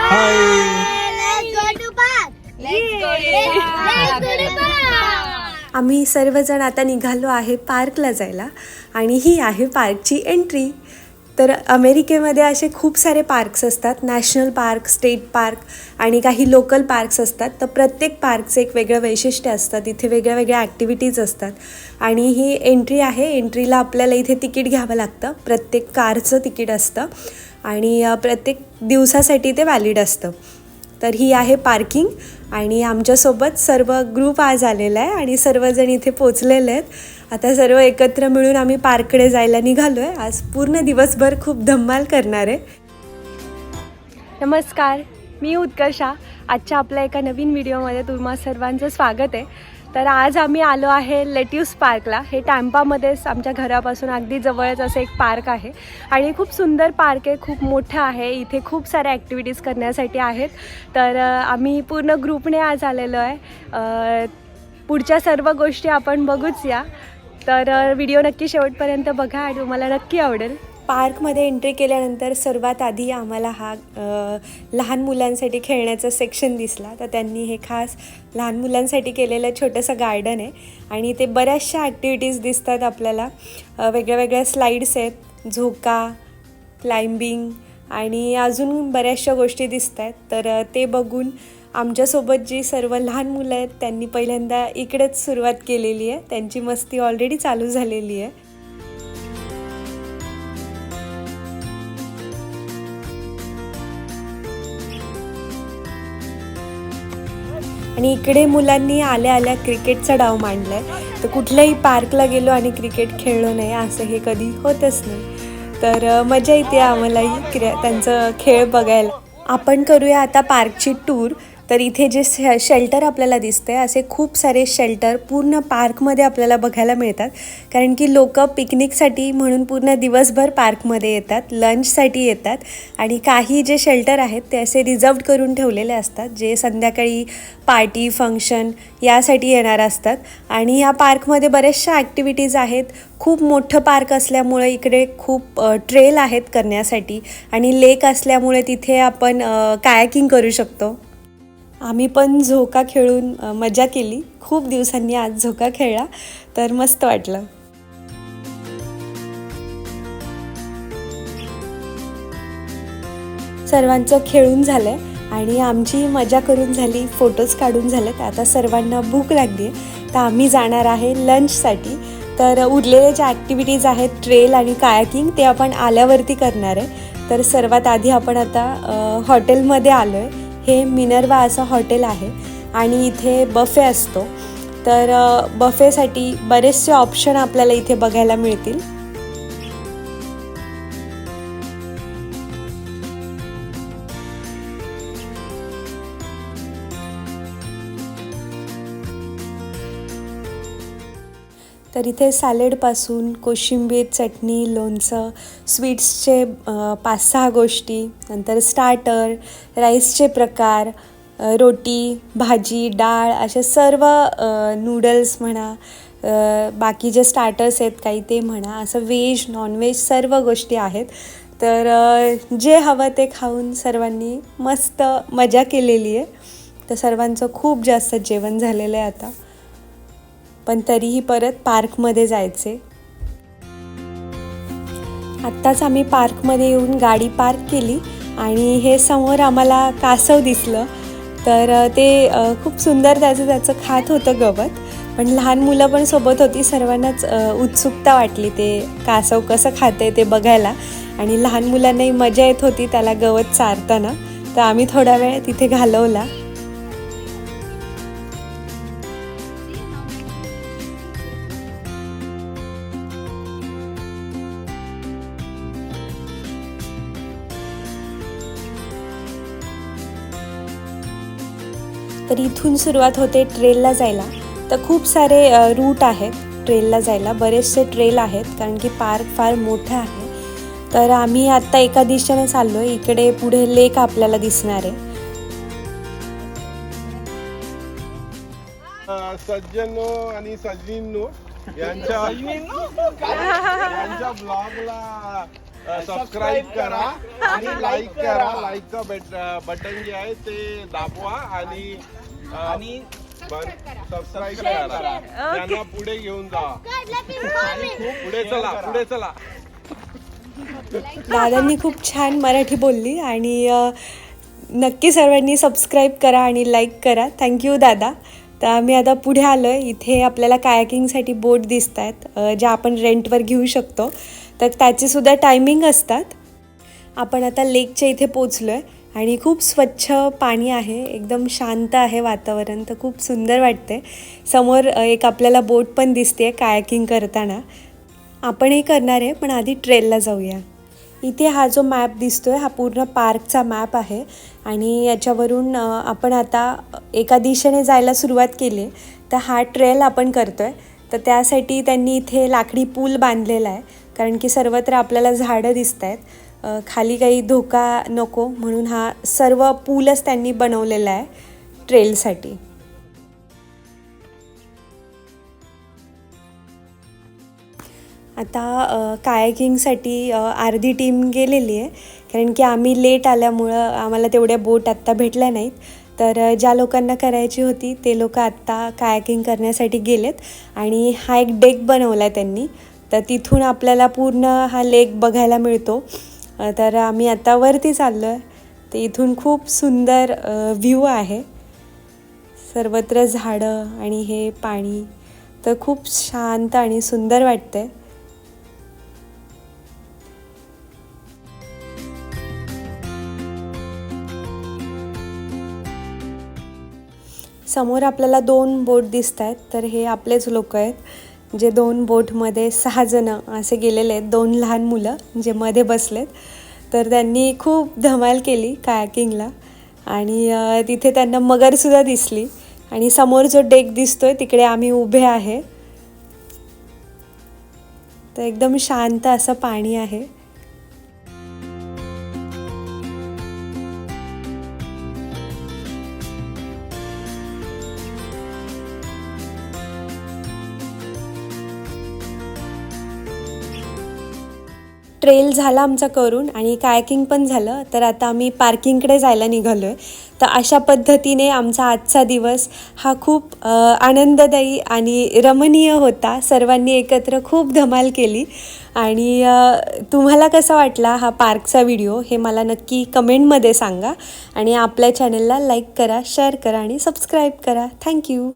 हाय आम्ही सर्वजण आता निघालो आहे पार्कला जायला आणि ही आहे पार्कची एंट्री. तर अमेरिकेमध्ये असे खूप सारे पार्क्स असतात नॅशनल पार्क स्टेट पार्क आणि काही लोकल पार्क्स असतात. तर प्रत्येक पार्कचं एक वेगळं वैशिष्ट्य असतं तिथे वेगळ्या वेगळ्या ॲक्टिव्हिटीज असतात. आणि ही एंट्री आहे एंट्रीला आपल्याला इथे तिकीट घ्यावं लागतं प्रत्येक कारचं तिकीट असतं. आणि प्रत्येक दिवसासाठी ते व्हॅलिड असतं. तर ही आहे पार्किंग आणि आमच्यासोबत सर्व ग्रुप आज आलेला आहे आणि सर्वजण इथे पोचलेले आहेत. आता सर्व एकत्र मिळून आम्ही पार्ककडे जायला निघालो आहे आज पूर्ण दिवसभर खूप धम्माल करणार आहे. नमस्कार मी उत्कर्षा. आजच्या आपल्या एका नवीन व्हिडिओमध्ये तुम्हा सर्वांचं स्वागत आहे. तर आज आम्ही आलो आहे लेट्यूस पार्कला. हे टॅम्पामध्येच आमच्या घरापासून अगदी जवळच असं एक पार्क आहे. आणि खूप सुंदर पार्क आहे खूप मोठं आहे. इथे खूप साऱ्या ॲक्टिव्हिटीज करण्यासाठी आहेत. तर आम्ही पूर्ण ग्रुपने आज आलेलो आहे. पुढच्या सर्व गोष्टी आपण बघूच या. तर व्हिडिओ नक्की शेवटपर्यंत बघा आणि तुम्हाला नक्की आवडेल. पार्कमध्ये एंट्री केल्यानंतर सर्वात आधी आम्हाला हा लहान मुलांसाठी खेळण्याचा सेक्शन दिसला. तर त्यांनी हे खास लहान मुलांसाठी केलेलं छोटंसं गार्डन आहे आणि ते बऱ्याचशा ॲक्टिव्हिटीज दिसतात आपल्याला. वेगळ्या वेगळ्या स्लाईड्स आहेत झोका क्लाइम्बिंग आणि अजून बऱ्याचशा गोष्टी दिसत आहेत तर ते बघून आमच्यासोबत जी सर्व लहान मुलं आहेत त्यांनी पहिल्यांदा इकडेच सुरुवात केलेली आहे. त्यांची मस्ती ऑलरेडी चालू झालेली आहे. आणि इकडे मुलांनी आल्या आल्या क्रिकेटचा डाव मांडला आहे तर कुठल्याही पार्कला गेलो आणि क्रिकेट खेळलो नाही असं हे कधी होतच नाही. तर मजा येते आम्हालाही क्रिया त्यांचं खेळ बघायला. आपण करूया आता पार्कची टूर. तर इथे जे शे शेल्टर आपल्याला दिसते असे खूप सारे शेल्टर पूर्ण पार्कमध्ये आपल्याला बघायला मिळतात. कारण की लोक पिकनिकसाठी म्हणून पूर्ण दिवसभर पार्कमध्ये येतात लंचसाठी येतात आणि काही जे शेल्टर आहेत ते असे रिझर्वड करून ठेवलेले असतात जे संध्याकाळी पार्टी फंक्शन यासाठी येणार असतात. आणि या पार्कमध्ये बऱ्याचशा ॲक्टिव्हिटीज आहेत. खूप मोठं पार्क असल्यामुळे इकडे खूप ट्रेल आहेत करण्यासाठी आणि लेक असल्यामुळे तिथे आपण कायाकिंग करू शकतो. आम्ही पण झोका खेळून मजा केली. खूप दिवसांनी आज झोका खेळला तर मस्त वाटलं. सर्वांचं खेळून झालंय आणि आमची मजा करून झाली फोटोज काढून झालेत. आता सर्वांना भूक लागली आहे तर आम्ही जाणार आहे लंचसाठी. तर उरलेल्या ज्या ॲक्टिव्हिटीज आहेत ट्रेल आणि कायाकिंग ते आपण आल्यावरती करणार आहे. तर सर्वात आधी आपण आता हॉटेलमध्ये आलो आहे हे मिनर्वा असं हॉटेल आहे आणि इथे बफे असतो. तर बफेसाठी बरेचसे ऑप्शन आपल्याला इथे बघायला मिळतील. तर इथे सॅलेडपासून कोशिंबीर चटणी लोणचं स्वीट्सचे पाच सहा गोष्टी नंतर स्टार्टर राईसचे प्रकार रोटी भाजी डाळ असे सर्व नूडल्स म्हणा बाकी जे स्टार्टर्स आहेत काही ते म्हणा असं व्हेज नॉनव्हेज सर्व गोष्टी आहेत. तर जे हवं ते खाऊन सर्वांनी मस्त मजा केलेली आहे. तर सर्वांचं खूप जास्त जेवण झालेलं आहे आता. पण तरीही परत पार्कमध्ये जायचे. आत्ताच आम्ही पार्कमध्ये येऊन गाडी पार्क केली आणि हे समोर आम्हाला कासव दिसलं. तर ते खूप सुंदर त्याचं त्याचं खात होतं गवत. पण लहान मुलं पण सोबत होती सर्वांनाच उत्सुकता वाटली ते कासव कसं खाते ते बघायला. आणि लहान मुलांनाही मजा येत होती त्याला गवत चारताना. तर आम्ही थोडा वेळ तिथे घालवला. तर इथून सुरुवात होते ट्रेलला जायला. तर खूप सारे रूट आहेत ट्रेलला जायला. बरेचसे ट्रेल आहेत कारण की पार्क फार मोठं आहे. तर आम्ही आत्ता एका दिशेने चाललो आहे इकडे पुढे लेक आपल्याला दिसणार आहे. सज्जनो आणि यांच्या यांच्या ब्लॉगला सबस्क्राईब करा आणि लाईक करा. लाईकचं बटन जे आहे ते दाबवा आणि आणि सबस्क्राईब करा. त्यांना पुढे घेऊन जा. पुढे चला पुढे चला. दादांनी खूप छान मराठी बोलली आणि नक्की सर्वांनी सबस्क्राईब करा आणि लाईक करा. थँक्यू दादा. तर आम्ही आता पुढे आलो आहे इथे आपल्याला कायाकिंगसाठी बोट दिसत आहेत ज्या आपण रेंटवर घेऊ शकतो. तर त्याचेसुद्धा टायमिंग असतात. आपण आता लेकच्या इथे पोचलो आहे आणि खूप स्वच्छ पाणी आहे. एकदम शांत आहे वातावरण तर खूप सुंदर वाटते समोर एक आपल्याला बोट पण दिसते आहे कायाकिंग करताना. आपण हे करणार आहे पण आधी ट्रेलला जाऊया. इथे हा जो मॅप दिसतो आहे हा पूर्ण पार्कचा मॅप आहे. आणि याच्यावरून आपण आता एका दिशेने जायला सुरुवात केली आहे. तर हा ट्रेल आपण करतो आहे तर त्यासाठी त्यांनी इथे लाकडी पूल बांधलेला आहे. कारण की सर्वत्र आपल्याला झाडं दिसत आहेत खाली काही धोका नको म्हणून हा सर्व पूलच त्यांनी बनवलेला आहे ट्रेलसाठी. आता कायाकिंगसाठी अर्धी टीम गेलेली आहे. कारण की आम्ही लेट आल्यामुळं आम्हाला तेवढ्या बोट आत्ता भेटल्या नाहीत. तर ज्या लोकांना करायची होती ते लोक आत्ता कायाकिंग करण्यासाठी गेलेत. आणि हा एक डेक बनवला आहे त्यांनी. तर तिथून आपल्याला पूर्ण हा लेक बघायला मिळतो. तर आम्ही आता वरती चाललो आहे तर इथून खूप सुंदर व्ह्यू आहे. सर्वत्र झाडं आणि हे पाणी. तर खूप शांत आणि सुंदर वाटतंय. समोर आपल्याला दोन बोट दिसत आहेत तर हे आपलेच लोक आहेत. जे दोन बोटमध्ये सहाजणं असे गेलेले आहेत दोन लहान मुलं जे मध्ये बसलेत. तर त्यांनी खूप धमाल केली कायाकिंगला. आणि तिथे त्यांना मगरसुद्धा दिसली. आणि समोर जो डेक दिसतोय तिकडे आम्ही उभे आहे. तर एकदम शांत असं पाणी आहे. ट्रेल झाला आमचा करून आणि कायकिंग पण झालं तर आता आम्ही पार्किंगकडे जायला निघालो आहे तर अशा पद्धतीने आमचा आजचा दिवस हा खूप आनंददायी आणि रमणीय होता. सर्वांनी एकत्र खूप धमाल केली. आणि तुम्हाला कसा वाटला हा पार्कचा व्हिडिओ हे मला नक्की कमेंटमध्ये सांगा. आणि आपल्या चॅनलला लाईक करा शेअर करा आणि सबस्क्राईब करा. थँक्यू.